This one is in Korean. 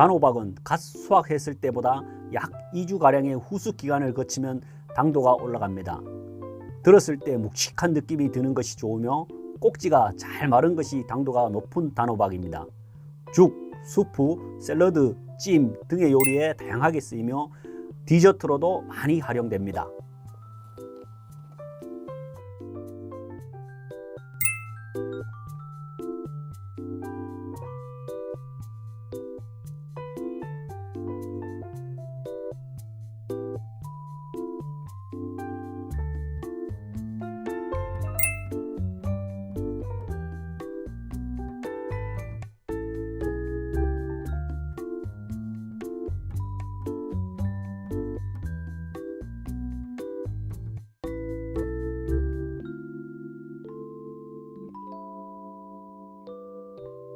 단호박은 갓 수확했을 때보다 약 2주가량의 후숙 기간을 거치면 당도가 올라갑니다. 들었을 때 묵직한 느낌이 드는 것이 좋으며 꼭지가 잘 마른 것이 당도가 높은 단호박입니다. 죽, 수프, 샐러드, 찜 등의 요리에 다양하게 쓰이며 디저트로도 많이 활용됩니다.